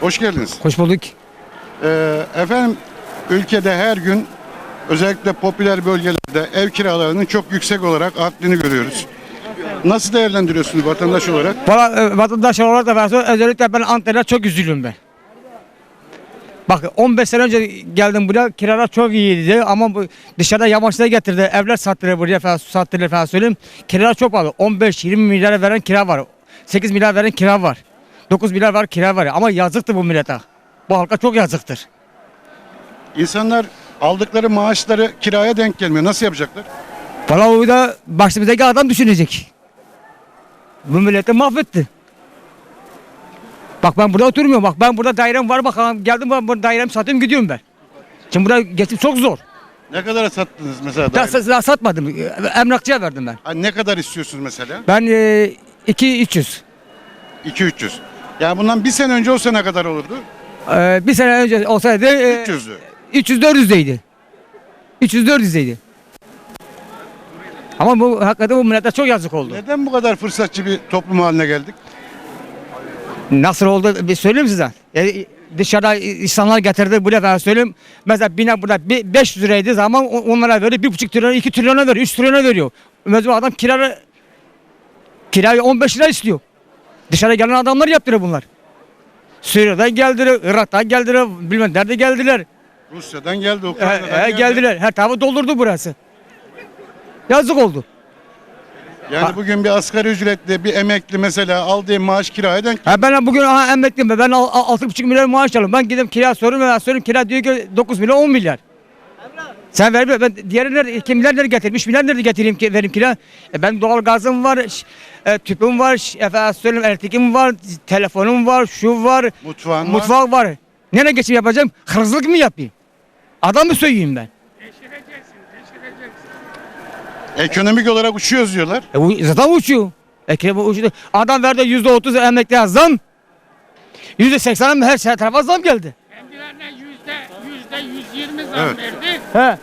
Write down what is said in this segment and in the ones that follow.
Hoş geldiniz. Hoş bulduk. Ee, efendim ülkede her gün özellikle popüler bölgelerde ev kiralarının çok yüksek olarak arttığını görüyoruz. Nasıl değerlendiriyorsunuz vatandaş olarak? Valla e, vatandaş olarak da versin özellikle ben Antalya'da çok üzülüyorum ben. Bak 15 sene önce geldim buraya kiralar çok iyiydi ama bu dışarıda yamaçlara getirdi. Evler sattılar buraya falan sattılar falan söyleyeyim. Kiralar çok pahalı. 15-20 milyara veren kira var. 8 milyar veren kira var. 9 milyar var kira var. Ama yazıktır bu millete. Bu halka çok yazıktır. İnsanlar aldıkları maaşları kiraya denk gelmiyor. Nasıl yapacaklar? Valla o da başımızdaki adam düşünecek. Bu milleti mahvetti. Bak ben burada oturmuyorum. Bak ben burada dairem var. Bak geldim ben burada dairemi satıyorum gidiyorum ben. Şimdi buraya geçip çok zor. Ne kadar sattınız mesela? Daha, daire? daha satmadım. Emlakçıya verdim ben. Ha, ne kadar istiyorsunuz mesela? Ben e, 2 300. 2-300. Yani bundan bir sene önce olsa ne kadar olurdu? E, bir sene önce olsaydı e, 300'lü. 300 400'deydi. 300 400'deydi. Ama bu hakikaten bu millete çok yazık oldu. Neden bu kadar fırsatçı bir toplum haline geldik? Nasıl oldu bir söyleyeyim size. Yani dışarıda insanlar getirdi buraya ben söyleyeyim. Mesela bina burada bi- 500 liraydı zaman o- onlara. Bir buçuk trilyon, iki trilyona veriyor, üç trilyona veriyor. Mesela adam kirayı kirayı 15 lira istiyor. Dışarı gelen adamlar yaptırıyor bunlar. Suriye'den geldiler, Irak'tan geldiler, bilmem nerede geldiler. Rusya'dan geldi, Ukrayna'dan he, geldi. geldiler. Her tarafı doldurdu burası. Yazık oldu. Yani bugün bir asgari ücretli bir emekli mesela aldığı maaş kiraya denk Ha ben bugün aha emekliyim. Ben al- al- altı buçuk milyar maaş alıyorum. Ben gidip kira soruyorum. Ben soruyorum kira diyor ki 9 milyar 10 milyar. Sen ver ben 2 milyar nerede getireyim 3 milyar nerede getireyim ki vereyim kira. E ben doğal gazım var, e, tüpüm var, efendim söyleyeyim elektrikim var, telefonum var, şu var, mutfağın var. mutfak var. Nereye geçim yapacağım? Hırsızlık mı yapayım? Adam mı söyleyeyim ben? Ekonomik olarak uçuyoruz diyorlar. E, bu zaten uçuyor. Ekrem uçuyor. Adam verdi yüzde otuz emekliye zam. Yüzde seksen her şey tarafa zam geldi. Kendilerine yüzde yüzde yüz yirmi zam Evet. verdi. He.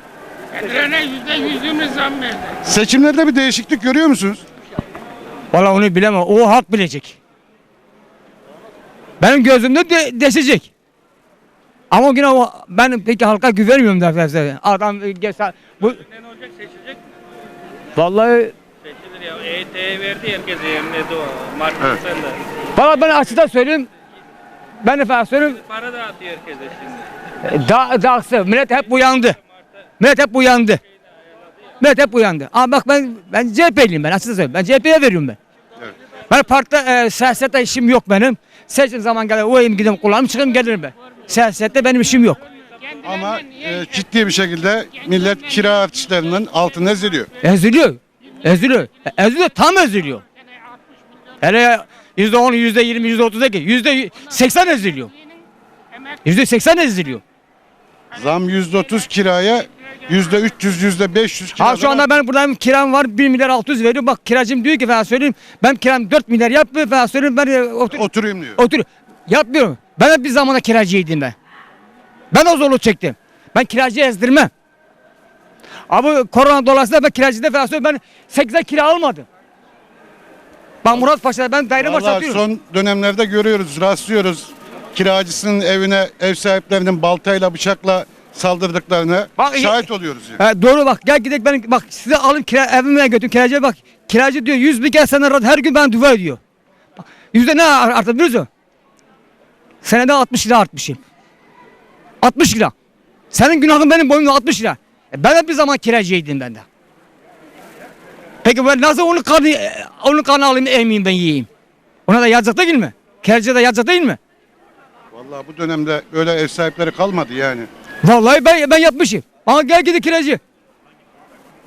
Kendilerine yüzde yüz yirmi zam verdi. Seçimlerde bir değişiklik görüyor musunuz? Valla onu bilemem. O halk bilecek. Benim gözümde de desecek. Ama yine o, ben peki halka güvenmiyorum da Adam e, gelse bu Ne olacak seçilecek? vallahi Seçilir ya. EYT'ye verdi herkese emniyeti o. Martin Evet. sen de. valla ben açıkça söyleyeyim. Ben efendim söyleyeyim. Para dağıtıyor herkese şimdi. Da, dağısı. Millet hep uyandı. Millet hep uyandı. Millet hep uyandı. Ama bak ben ben CHP'liyim ben açıkça söyleyeyim. Ben CHP'ye veriyorum ben. Ben partide e, siyasette işim yok benim. Seçim zaman gelir o elim gideyim kulağım çıkayım gelirim ben. Siyasette benim işim yok. Ama e, ciddi bir şekilde millet kira artışlarının altına eziliyor. Eziliyor. Eziliyor. E, Eziliyor. Tam eziliyor. Hele yüzde on, yüzde yirmi, yüzde otuz değil. Yüzde seksen eziliyor. Yüzde seksen eziliyor. Zam %30 kiraya %300, %500 kirada Ha şu anda ben buradan kiram var 1 milyar 600 veriyorum. Bak kiracım diyor ki ben söyleyeyim. Ben kiram 4 milyar yapmıyor ben söyleyeyim. Ben e, otur, oturayım diyor. otur. Yapmıyorum. Ben hep bir zamanda kiracıydım ben. Ben o zorluk çektim. Ben kiracı ezdirmem. Abi korona dolayısıyla ben kiracıda falan söyleyeyim. Ben 8'e kira almadım. Ben Murat Paşa'da ben daire var Vallahi satıyorum. son dönemlerde görüyoruz, rastlıyoruz. Kiracısının evine ev sahiplerinin baltayla, bıçakla saldırdıklarını Bak, şahit oluyoruz. Yani. He, doğru bak gel gidelim ben bak size alın kira evime götürün kiracıya bak. Kiracı diyor 100 bin gel sana her gün ben dua ediyor. Bak, yüzde ne ar- arttı biliyor musun? Senede 60 lira artmışım. 60 lira. Senin günahın benim boyumda 60 lira. E ben de bir zaman kiracıydım ben de. Peki ben nasıl onun kanı, e, onun kanı alayım emeyim ben yiyeyim? Ona da yazık değil mi? Kiracıya da yazık değil mi? Vallahi bu dönemde öyle ev sahipleri kalmadı yani. Vallahi ben ben yapmışım. Bana gel gidi kiracı.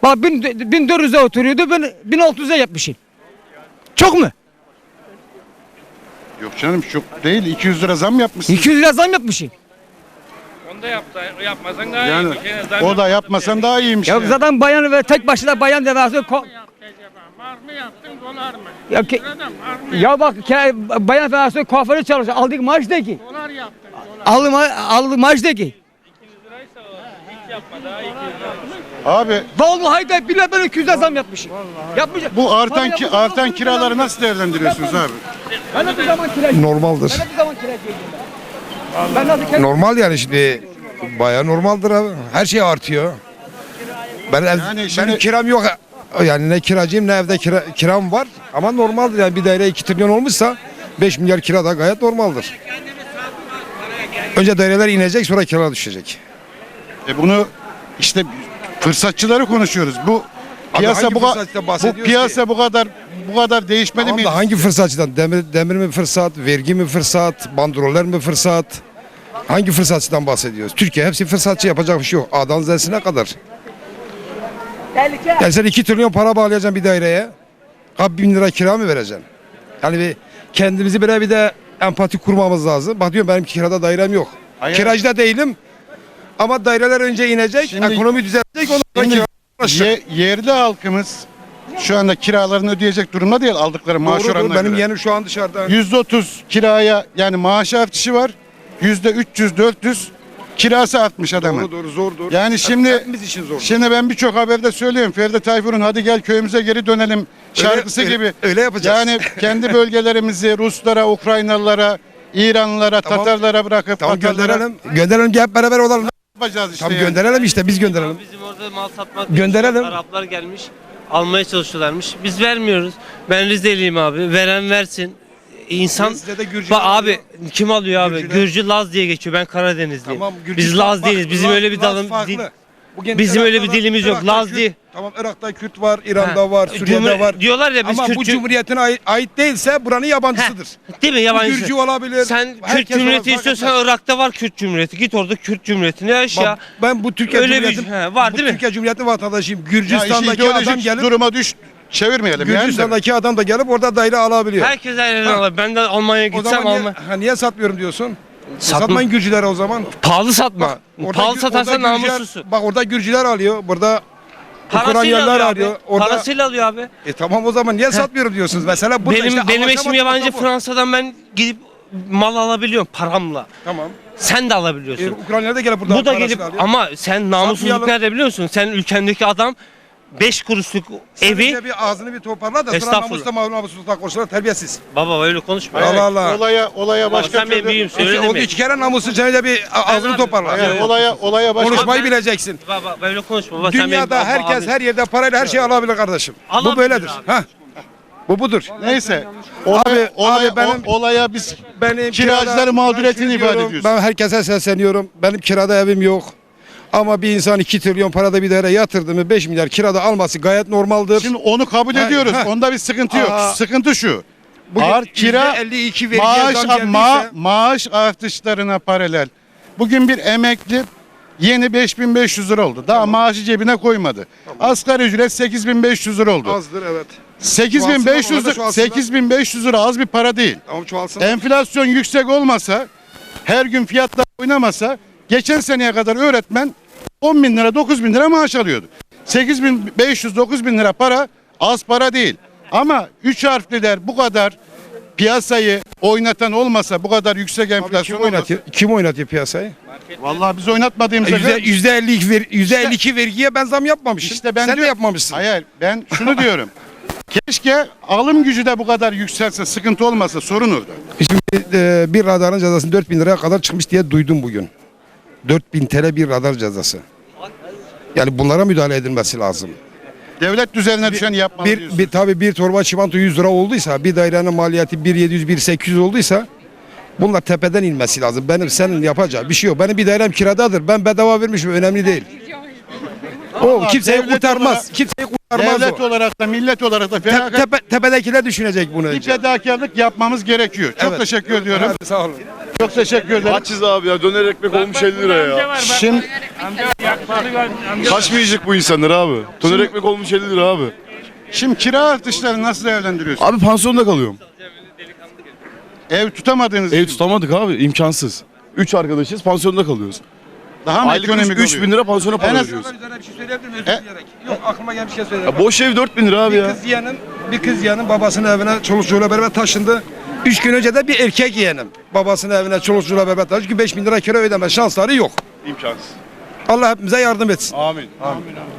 Bak bin, 1400'e oturuyordu ben 1600'e yapmışım. Çok mu? Yok canım çok değil 200 lira zam yapmışsın. 200 lira zam yapmışım. Onu da yapsa, yapmasan daha Yani iyi. O da yapmasan daha iyiymiş. Ya yani. zaten bayan ve tek başına bayan devası yaptı mı yaptın dolar mı? Ya mı ya bak ke- bayan devası kuaförü çalışıyor. Aldık maaş de ki. Dolar yaptın dolar. Aldı, ma- aldı maaş de ki. Liraysa o. Hiç yapma daha 200 lira. Abi Vallahi de bile ben 200 lira zam yapmışım. Yapmışım. bu artan ki artan kiraları nasıl değerlendiriyorsunuz abi? Ben de bir zaman kiracıyım. Normaldir. Ben de bir zaman kiracıydım. Ben nasıl kendim Normal yani şimdi bayağı normaldir abi. Her şey artıyor. Ben ev, Yani şimdi- benim kiram yok. Yani ne kiracıyım ne evde kira, kiram var. Ama normaldir yani bir daire 2 trilyon olmuşsa 5 milyar kira da gayet normaldir. Önce daireler inecek sonra kira düşecek. E bunu işte fırsatçıları konuşuyoruz. Bu piyasa bu, bu piyasa bu kadar bu kadar değişmedi Tamam mi? hangi fırsatçıdan? Demir, demir mi fırsat, vergi mi fırsat, bandroller mi fırsat? Hangi fırsatçıdan bahsediyoruz? Türkiye hepsi fırsatçı yapacak bir şey yok. A'dan Z'sine kadar. Yani sen 2 trilyon para bağlayacaksın bir daireye. Abi bin lira kira mı vereceksin? Yani bir kendimizi bire bir de empati kurmamız lazım. Bak diyorum benim kirada dairem yok. Hayır. Kiracı da değilim. Ama daireler önce inecek, Şimdi- ekonomi düzelecek, ondan Şimdi ye- yerli halkımız şu anda kiralarını ödeyecek durumda değil aldıkları maaş Doğrudur, oranına benim göre. yeğenim şu an dışarıda. %30 kiraya yani maaş artışı var. %300-400 kirası artmış adamın. Doğrudur, zordur. Yani şimdi Hepimiz için zor. Şimdi ben birçok haberde söylüyorum. Ferdi Tayfur'un hadi gel köyümüze geri dönelim şarkısı öyle- gibi. öyle yapacağız. Yani kendi bölgelerimizi Ruslara, Ukraynalılara, İranlılara, Tamam. Tatarlara bırakıp Tamam Tatarlara gönderelim. Gönderelim ki hep beraber olalım. Yapacağız işte. Tamam yani. gönderelim işte biz gönderelim. Bizim orada mal satmak Gönderelim. Araplar gelmiş. Almaya çalışıyorlarmış. Biz vermiyoruz. Ben Rizeliyim abi. Veren versin. İnsan Size de Gürcü Bak alıyor. abi kim alıyor abi? Gürcüler. Gürcü Laz diye geçiyor. Ben Karadenizliyim. Tamam, Gürcistan- Biz Laz bak, değiliz. Bizim Laz- öyle bir Laz dalım farklı. Bugün Bizim öyle bir dilimiz yok. Irak'ta Laz Kürt- değil. Tamam Irak'ta Kürt var, İran'da Ha. var, Suriye'de Cumhur- var. Diyorlar ya biz Ama bu Kürtçü- cumhuriyetine ait, ait değilse buranın yabancısıdır. Değil mi yabancı? Gürcü olabilir. Sen Kürt herkes Cumhuriyeti olabilir, fark istiyorsan Irak'ta var Kürt Cumhuriyeti. Git orada Kürt Cumhuriyetini yaşa. Bak, ben bu Türkiye Öyle bir- Cumhuriyeti he, var bu değil mi? Türkiye Cumhuriyeti vatandaşıyım. Ya işi Gürcistan'daki ideolojik adam gelip duruma düş çevirmeyelim yani. de. Gürcistan'daki adam da gelip orada daire alabiliyor. Herkes her yerden alır. Ben de Almanya'ya o gitsem zaman niye, ha, niye satmıyorum diyorsun? Satma. Satmayın Gürcülere o zaman. Pahalı satma. Orada Pahalı satarsan namussuzsun. Bak orada Gürcüler alıyor. Burada Parasıyla alıyor arıyor. abi. Orada- Parasıyla alıyor abi. E tamam o zaman niye satmıyorum diyorsunuz? Mesela burada benim işte benim eşim yabancı bu. Fransa'dan ben gidip mal alabiliyorum paramla. Tamam. Sen de E, alabiliyorsun. Ukraynalı da gelip burada Bu da gelip alıyor. ama sen namussuzluk nerede biliyor musun? Sen ülkendeki adam 5 kuruşluk evi önce bir ağzını bir toparla da sonra Estağfurullah. namusla namussuzlukla konuşurlar terbiyesiz. baba öyle konuşma. Allah Allah. Olaya olaya başka sen benim türlü- büyüğümsün öyle oldu deme. iki kere namusun sen de bir a- ağzını abi. toparla. Hayır, olaya olaya başka Konuşmayı Ben- bileceksin. Baba böyle konuşma. Baba, sen benim Dünyada herkes her yerde parayla her şeyi alabilir kardeşim. Bu Alabilir böyledir. abi. Ha. Bu budur. Neyse. Olaya, Abi- olaya, abi benim- o- olaya biz Benim Kiracıların kirada- mağduriyetini ben şunu ifade diyorum, ediyorsun. Ben herkese sesleniyorum. Benim kirada evim yok. Ama bir insan 2 trilyon parada bir daire yatırdı mı 5 milyar kirada alması gayet normaldir. Şimdi onu kabul Ha, ediyoruz. ha. Onda bir sıkıntı yok. Aa. sıkıntı şu. Bugün Ağır kira %52 vergiye maaş, zam geldiyse- ma- maaş artışlarına paralel. Bugün bir emekli yeni 5500 lira oldu. Daha maaşı cebine koymadı. Asgari ücret 8500 lira oldu. azdır evet. 8500 Çoğalsın ama lira, orada 8500 lira az bir para değil. Ama çoğalsın. Enflasyon yüksek olmasa, her gün fiyatlar oynamasa, geçen seneye kadar öğretmen 10 bin lira, 9 bin lira maaş alıyordu. 8500, 9 bin lira para az para değil. Ama 3 harfliler bu kadar piyasayı oynatan olmasa, bu kadar yüksek enflasyon kim olmasa. oynatıyor? Kim oynatıyor piyasayı? Vallahi biz oynatmadığımıza Yüzde, göre. yüzde 52 ver, yüzde 52 vergiye ben zam yapmamışım. İşte ben Sen de diyor- yapmamışsın. Hayır ben şunu diyorum. Keşke alım gücü de bu kadar yükselse, sıkıntı olmasa sorun orada. Şimdi e, bir radarın cezası 4000 liraya kadar çıkmış diye duydum bugün. 4000 TL bir radar cezası. Yani bunlara müdahale edilmesi lazım. Devlet düzenine düşen yapmalı Bir, diyorsun. bir tabii bir torba çimento 100 lira olduysa, bir dairenin maliyeti 1700 1800 olduysa bunlar tepeden inmesi lazım. Benim senin yapacağı bir şey yok. Benim bir dairem kiradadır. Ben bedava vermişim önemli değil. O kimseyi devlet kurtarmaz. olarak- kimseyi kurtarmaz Devlet o. olarak da millet olarak da Te- felaket tepe, tepedekiler düşünecek bunu bir fedakarlık yapmamız gerekiyor. Çok Evet. teşekkür ediyorum. Hadi sağ olun. Çok teşekkür ederim. Açız abi ya döner ekmek olmuş 50 lira ya. Şimdi Kaç mı yiyecek bu insanlar abi? Döner ekmek olmuş 50 lira abi. şimdi kira artışlarını nasıl değerlendiriyorsun? Abi pansiyonda kalıyorum. Ev tutamadığınız Ev için tutamadık abi imkansız. 3 arkadaşız pansiyonda kalıyoruz. Daha mı Aylık ekonomik 3 bin lira pansiyona En para az- veriyoruz. Üzerine bir şey söyleyebilir miyim? E- Özür dileyerek. Yok aklıma gelmiş bir şey söyleyeyim. Ya boş ev 4 bin lira abi Bir ya. kız yeğenim, bir kız yeğenim babasının evine çoluk çocuğuyla beraber taşındı. Üç gün önce de bir erkek yeğenim babasının evine çoluk çocuğuyla beraber taşındı. Çünkü 5 bin lira kira ödeme şansları yok. İmkansız. Allah hepimize yardım etsin. Amin.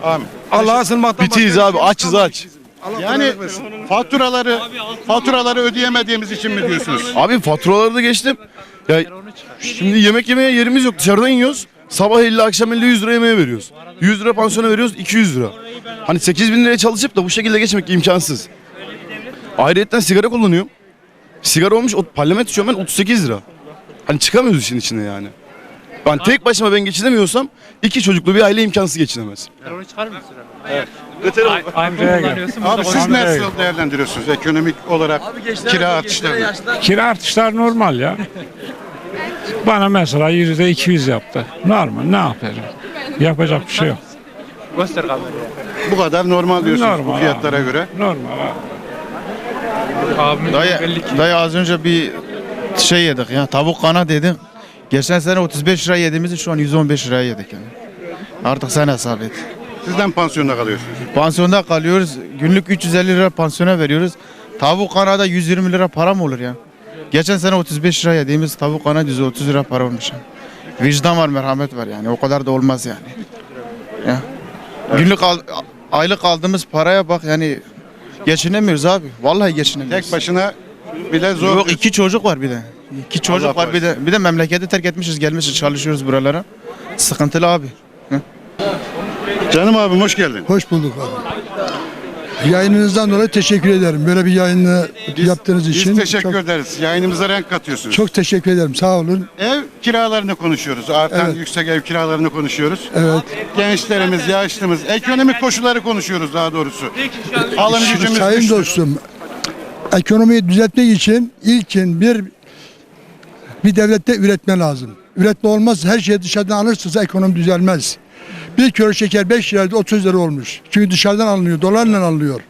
Amin. Allah'a sığınmaktan Bitiyiz başka bir abi şey açız aç. Allah Yani kolaylık versin. faturaları faturaları ödeyemediğimiz için mi diyorsunuz? Abi faturaları da geçtim. Ya şimdi yemek yemeye yerimiz yok. Dışarıdan yiyoruz. Sabah 50 akşam 50 100 lira yemeğe veriyoruz. 100 lira pansiyona veriyoruz 200 lira. Hani 8 bin liraya çalışıp da bu şekilde geçmek imkansız. Ayrıyetten sigara kullanıyorum. Sigara olmuş o parlament içiyorum ben 38 lira. Hani çıkamıyoruz işin içine yani. Ben tek başıma ben geçinemiyorsam iki çocuklu bir aile imkansız geçinemez. Abi siz nasıl değerlendiriyorsunuz ekonomik olarak kira artışlarını? Kira artışlar normal ya. Bana mesela yüzde 200 yaptı. Normal ne yapacağım? Yapacak bir şey yok. Bu kadar normal diyorsunuz bu Normal fiyatlara abi. göre. Normal abi. Dayı, dayı az önce bir şey yedik ya tavuk kana dedik. Geçen sene 35 lira yediğimizi şu an 115 liraya yedik yani. Artık sen hesap et. Sizden pansiyonda kalıyorsunuz. Pansiyonda kalıyoruz. Günlük 350 lira pansiyona veriyoruz. Tavuk kanada 120 lira para mı olur ya? Geçen sene 35 lira yediğimiz tavuk kana 130 lira para olmuş. Vicdan var, merhamet var yani. O kadar da olmaz yani. Ya. Günlük al- aylık aldığımız paraya bak yani geçinemiyoruz abi. Vallahi geçinemiyoruz. Tek başına bile zor. Yok iki çocuk var bir de. İki çocuk Allah var bir de. Bir de memleketi terk etmişiz gelmişiz çalışıyoruz buralara. Sıkıntılı abi. Canım abim hoş geldin. Hoş bulduk abi. Yayınınızdan dolayı teşekkür ederim. Böyle bir yayını yaptığınız için. Biz teşekkür çok, ederiz. Yayınımıza renk katıyorsunuz. çok teşekkür ederim. Sağ olun. Ev kiralarını konuşuyoruz. Artan Evet. yüksek ev kiralarını konuşuyoruz. Evet. Gençlerimiz, yaşlımız, ekonomik koşulları konuşuyoruz daha doğrusu. Alım gücümüz sayın düştü. dostum, ekonomiyi düzeltmek için ilkin bir bir devlette üretme lazım. Üretme olmaz. Her şeyi dışarıdan alırsınız ekonomi düzelmez. Bir kilo şeker 5 liraydı 30 lira olmuş. Çünkü dışarıdan alınıyor, dolarla alınıyor.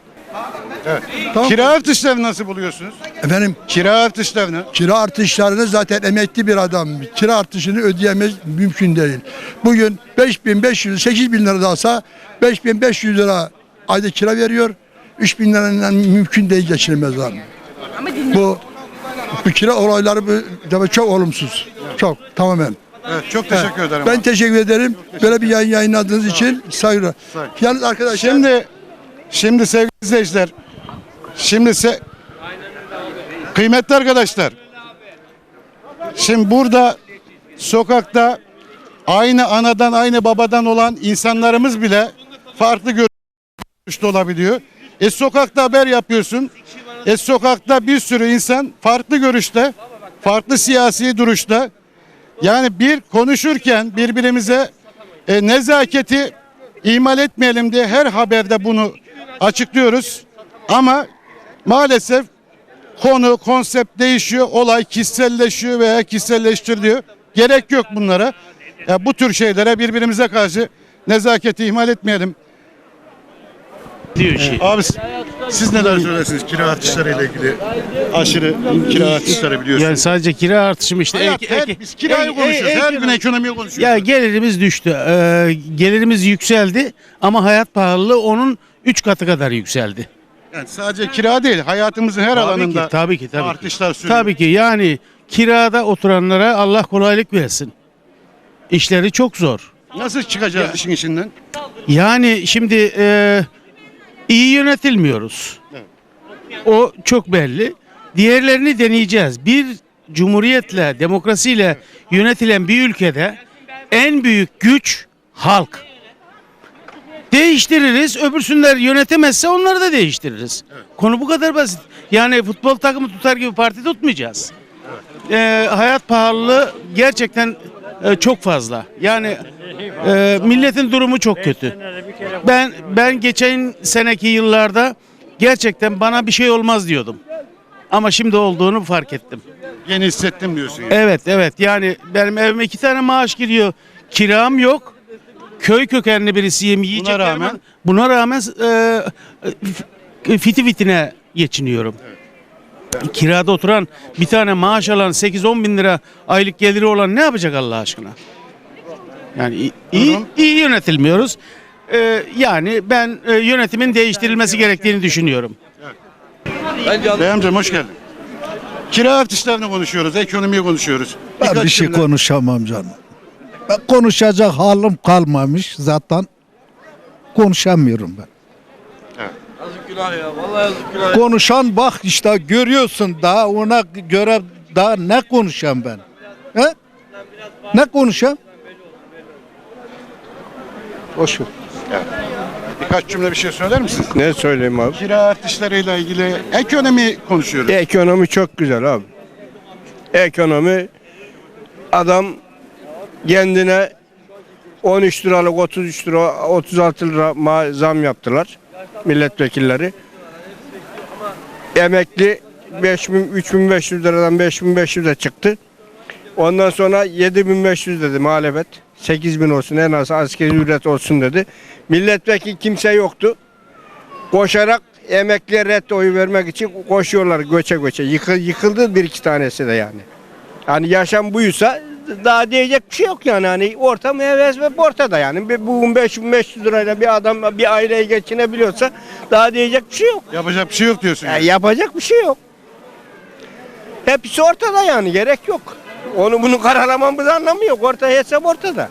Tamam. Kira artışlarını nasıl buluyorsunuz? Efendim Kira artışlarını. Kira artışlarını zaten emekli bir adam kira artışını ödeyemez mümkün değil. Bugün 5500 8000 lira da alsa 5500 lira ayda kira veriyor. 3000 lirayla mümkün değil geçinemez adam. Bu bu kira olayları bu, çok olumsuz. Çok tamamen. Evet, çok teşekkür ederim. Ben abi. teşekkür ederim. Böyle bir yayın yayınladığınız için saygılar. Yalnız arkadaşlar Şimdi şimdi sevgili izleyiciler şimdi se kıymetli arkadaşlar şimdi burada sokakta aynı anadan aynı babadan olan insanlarımız bile farklı görüşte olabiliyor. E sokakta haber yapıyorsun. E sokakta bir sürü insan farklı görüşte, farklı siyasi duruşta. Yani bir konuşurken birbirimize e, nezaketi ihmal etmeyelim diye her haberde bunu açıklıyoruz. Ama maalesef konu, konsept değişiyor, olay kişiselleşiyor veya kişiselleştiriliyor. Gerek yok bunlara. Ya bu tür şeylere birbirimize karşı nezaketi ihmal etmeyelim. Abi siz neler söylersiniz kira artışlarıyla ilgili? Aşırı kira artışları biliyorsunuz. Yani sadece kira artışım işte. Hayat, ek- her, ek- biz kirayı ek- konuşuyoruz. ek- her gün ekonomiyi konuşuyoruz. Ya gelirimiz düştü. Ee, gelirimiz yükseldi ama hayat pahalılığı onun 3 katı kadar yükseldi. Yani sadece kira değil, hayatımızın her Tabii alanında ki, tabii ki, tabii ki. artışlar sürüyor. Tabii ki yani kirada oturanlara Allah kolaylık versin. İşleri çok zor. Nasıl çıkacağız işin içinden? Yani şimdi e, iyi yönetilmiyoruz. O çok belli. Diğerlerini deneyeceğiz. Bir cumhuriyetle, demokrasiyle yönetilen bir ülkede en büyük güç halk. Değiştiririz. Öbürsünler yönetemezse onları da değiştiririz. Konu bu kadar basit. Yani futbol takımı tutar gibi parti tutmayacağız. E, hayat pahalılığı gerçekten e, çok fazla. Yani e, milletin durumu çok kötü. Ben ben geçen seneki yıllarda gerçekten bana bir şey olmaz diyordum. Ama şimdi olduğunu fark ettim. Yeni hissettim diyorsun. yani. Evet evet yani benim evime iki tane maaş giriyor. Kiram yok. Köy kökenli birisiyim. Yiyeceklerim rağmen? var. Buna rağmen e, e, fiti fitine geçiniyorum. Kirada oturan bir tane maaş alan 8-10 bin lira aylık geliri olan ne yapacak Allah aşkına? Yani iyi, iyi yönetilmiyoruz. E, yani ben e, yönetimin değiştirilmesi gerektiğini düşünüyorum. Bey amcam hoş geldin. Kira artışlarını konuşuyoruz, ekonomiyi konuşuyoruz. Ben Birkaç bir şey cümle- konuşamam canım. Ben konuşacak halim kalmamış zaten. Konuşamıyorum ben. Konuşan bak işte görüyorsun daha ona göre daha ne konuşacağım ben. He? Ne konuşayım? Boş ver. Birkaç cümle bir şey söyler misiniz? Ne söyleyeyim abi? Kira artışlarıyla ilgili ekonomi konuşuyoruz. Ekonomi çok güzel abi. Ekonomi adam kendine 13 liralık 33 lira 36 lira ma- zam yaptılar milletvekilleri. Emekli 5000 3500 liradan 5500'e çıktı. Ondan sonra 7500 dedi muhalefet. 8000 olsun en az askeri ücret olsun dedi. Milletvekili kimse yoktu. Koşarak emekliye red oyu vermek için koşuyorlar göçe göçe. Yıkı- yıkıldı bir iki tanesi de yani. Hani yaşam buysa daha diyecek bir şey yok yani. Hani ortam heves ve ortada yani. Bir- Bugün 5500 lirayla bir adam bir aileyi geçinebiliyorsa daha diyecek bir şey yok. Yapacak bir şey yok diyorsun. Yani yapacak bir şey yok. Hepsi ortada yani gerek yok. Onu bunu karalamamız anlamı yok. Orta hesap ortada.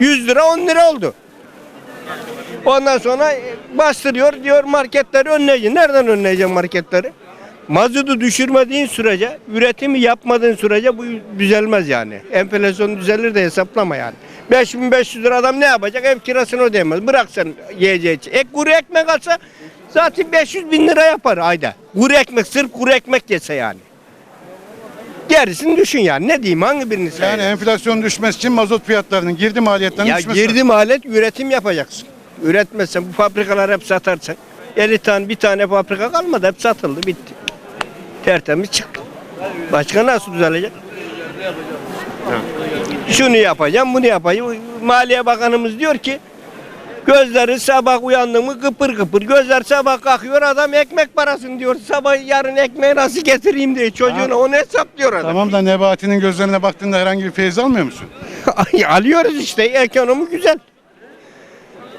100 lira 10 lira oldu. Ondan sonra bastırıyor diyor marketleri önleyeceksin. Nereden önleyeceksin marketleri? Mazotu düşürmediğin sürece, üretimi yapmadığın sürece bu düzelmez yani. Enflasyon düzelir de hesaplama yani. 5500 lira adam ne yapacak? Ev kirasını ödeyemez. Bırak sen yiyeceği için. Ek kuru ekmek alsa zaten 500 bin lira yapar ayda. Kuru ekmek, sırf kuru ekmek yese yani. Gerisini düşün yani. Ne diyeyim hangi birini Yani enflasyon düşmesi için mazot fiyatlarının girdi maliyetlerinin Ya düşmesi girdi alet üretim yapacaksın. Üretmezsen bu fabrikalar hep satarsan 50 tane bir tane fabrika kalmadı hep satıldı bitti. Tertemiz çıktı. Başka nasıl düzelecek? Şunu yapacağım bunu yapacağım. Maliye Bakanımız diyor ki Gözleri sabah uyandı mı kıpır kıpır. Gözler sabah kalkıyor adam ekmek parasını diyor. Sabah yarın ekmeği nasıl getireyim diye çocuğuna onu hesaplıyor adam. Tamam da Nebati'nin gözlerine baktığında herhangi bir feyiz almıyor musun? Ay, Alıyoruz işte ekonomi güzel.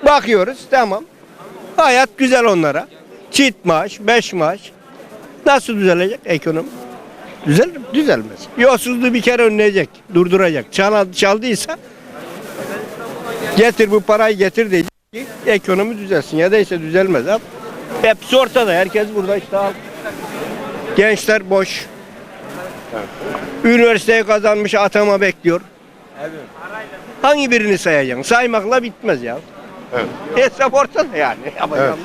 Bakıyoruz tamam. Hayat güzel onlara. Çift maaş, beş maaş. Nasıl düzelecek ekonomi? Düzelir mi? Düzelmez. Yolsuzluğu bir kere önleyecek, durduracak. Çal, çaldıysa getir bu parayı getir diyecek ki ekonomi düzelsin. Ya da ise düzelmez abi. Hepsi ortada. Herkes burada işte al. Gençler boş. Üniversiteyi kazanmış atama bekliyor. Hangi birini sayacaksın? Saymakla bitmez ya. Hesap ortada yani. Yapacağım.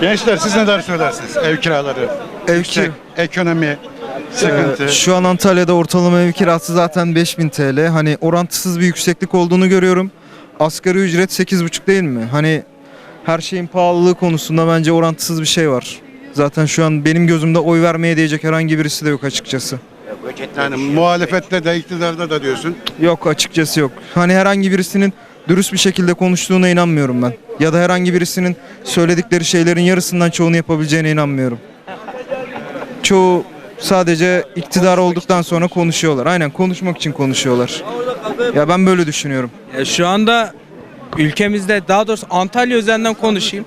Gençler siz neler söylersiniz? Ev kiraları, Ev yüksek, ekonomi, sıkıntı. Ee, Şu an Antalya'da ortalama ev kirası zaten 5000 TL. Hani orantısız bir yükseklik olduğunu görüyorum. Asgari ücret 8,5 değil mi? Hani her şeyin pahalılığı konusunda bence orantısız bir şey var. Zaten şu an benim gözümde oy vermeye değecek herhangi birisi de yok açıkçası. Yani muhalefette de iktidarda da diyorsun. Yok açıkçası yok. Hani herhangi birisinin dürüst bir şekilde konuştuğuna inanmıyorum ben. Ya da herhangi birisinin söyledikleri şeylerin yarısından çoğunu yapabileceğine inanmıyorum. Çoğu sadece iktidar olduktan sonra konuşuyorlar. Aynen konuşmak için konuşuyorlar. Ya ben böyle düşünüyorum. Ya şu anda ülkemizde daha doğrusu Antalya üzerinden konuşayım.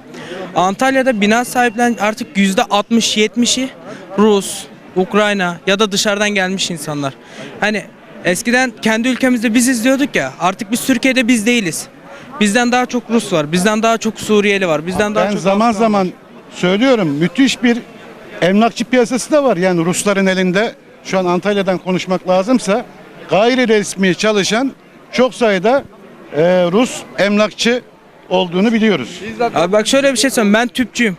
Antalya'da bina sahiplen artık yüzde 60-70'i Rus, Ukrayna ya da dışarıdan gelmiş insanlar. Hani eskiden kendi ülkemizde biz izliyorduk ya artık biz Türkiye'de biz değiliz. Bizden daha çok Rus var, bizden daha çok Suriyeli var, bizden daha Ben çok zaman Afgan var. zaman söylüyorum müthiş bir emlakçı piyasası da var. Yani Rusların elinde şu an Antalya'dan konuşmak lazımsa gayri resmi çalışan çok sayıda e, Rus emlakçı olduğunu biliyoruz. Abi bak şöyle bir şey söyleyeyim. Ben tüpçüyüm.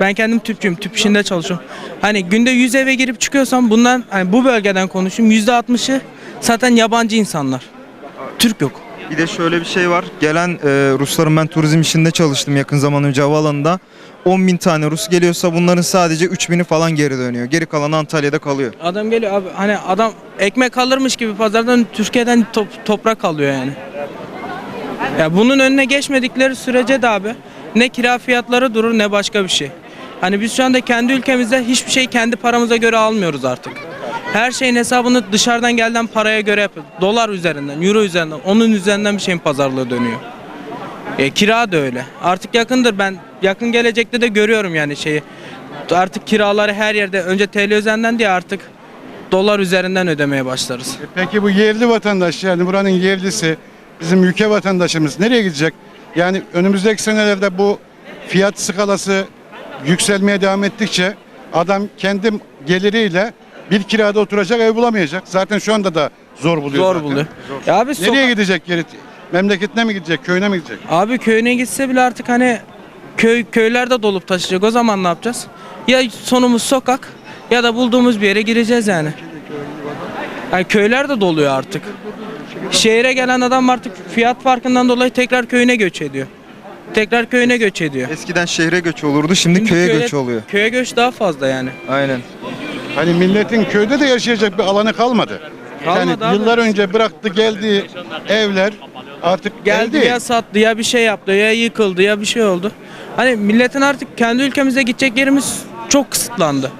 Ben kendim tüpçüyüm. Tüp işinde çalışıyorum. Hani günde 100 eve girip çıkıyorsam bundan hani bu bölgeden konuşayım. %60'ı zaten yabancı insanlar. Türk yok. Bir de şöyle bir şey var. Gelen e, Rusların ben turizm işinde çalıştım yakın zaman önce havaalanında. 10 bin tane Rus geliyorsa bunların sadece 3 bini falan geri dönüyor. Geri kalan Antalya'da kalıyor. Adam geliyor abi hani adam ekmek alırmış gibi pazardan Türkiye'den top- toprak alıyor yani. Ya bunun önüne geçmedikleri sürece de abi ne kira fiyatları durur ne başka bir şey. Hani biz şu anda kendi ülkemizde hiçbir şey kendi paramıza göre almıyoruz artık. Her şeyin hesabını dışarıdan gelen paraya göre yapıyoruz. Dolar üzerinden, euro üzerinden, onun üzerinden bir şeyin pazarlığı dönüyor. E, kira da öyle. Artık yakındır ben yakın gelecekte de görüyorum yani şeyi. Artık kiraları her yerde önce TL üzerinden diye artık dolar üzerinden ödemeye başlarız. Peki bu yerli vatandaş yani buranın yerlisi bizim ülke vatandaşımız nereye gidecek? Yani önümüzdeki senelerde bu fiyat skalası yükselmeye devam ettikçe adam kendi geliriyle bir kirada oturacak ev bulamayacak. Zaten şu anda da zor buluyor Zor zaten. buluyor. Ya abi Nereye sokak- gidecek geri? Memleketine mi gidecek, köyüne mi gidecek? Abi köyüne gitse bile artık hani köy köylerde dolup taşıyacak. O zaman ne yapacağız? Ya sonumuz sokak ya da bulduğumuz bir yere gireceğiz yani. Yani köyler de doluyor artık. Şehire gelen adam artık fiyat farkından dolayı tekrar köyüne göç ediyor. Tekrar köyüne göç ediyor. Eskiden şehre göç olurdu şimdi, Şimdi köye köye- göç oluyor. Köye göç daha fazla yani. Aynen. Hani milletin köyde de yaşayacak bir alanı kalmadı. Kalmadı yani abi. yıllar önce bıraktı geldiği evler artık Geldi geldi. ya sattı ya bir şey yaptı ya yıkıldı ya bir şey oldu. Hani milletin artık kendi ülkemize gidecek yerimiz çok kısıtlandı.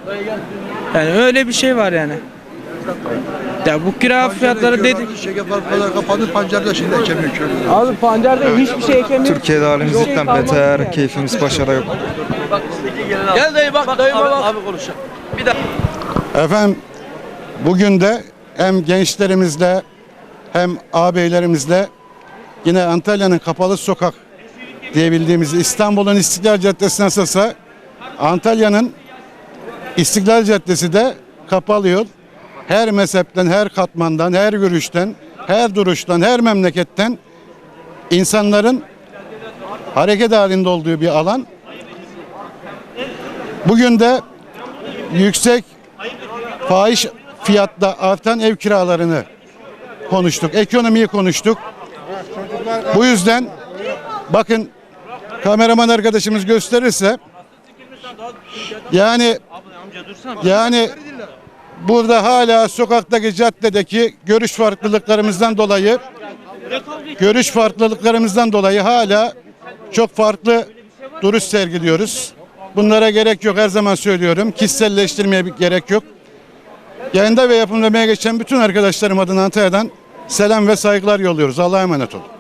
Yani öyle bir şey var yani. Ya bu kira fiyatları dedi. Şeker fabrikaları kapandı, pancarda şimdi ekemiyor köylü. Abi pancarda hiçbir şey ekemiyoruz. Türkiye'de halimiz şey cidden beter, yani. keyfimiz paşada yok. Gel dayı bak dayıma bak. Efendim bugün de hem gençlerimizle hem ağabeylerimizle yine Antalya'nın kapalı sokak diyebildiğimiz İstanbul'un İstiklal Caddesi nasılsa Antalya'nın İstiklal Caddesi de kapalı yol. Her mezhepten, her katmandan, her görüşten, her duruştan, her memleketten insanların hareket halinde olduğu bir alan. Bugün de yüksek fahiş fiyatta artan ev kiralarını konuştuk. Ekonomiyi konuştuk. Bu yüzden bakın kameraman arkadaşımız gösterirse yani yani burada hala sokaktaki caddedeki görüş farklılıklarımızdan dolayı görüş farklılıklarımızdan dolayı hala çok farklı duruş sergiliyoruz. Bunlara gerek yok her zaman söylüyorum. Kişiselleştirmeye gerek yok. Yayında ve yapımda emeği geçen bütün arkadaşlarım adına Antalya'dan selam ve saygılar yolluyoruz. Allah'a emanet olun.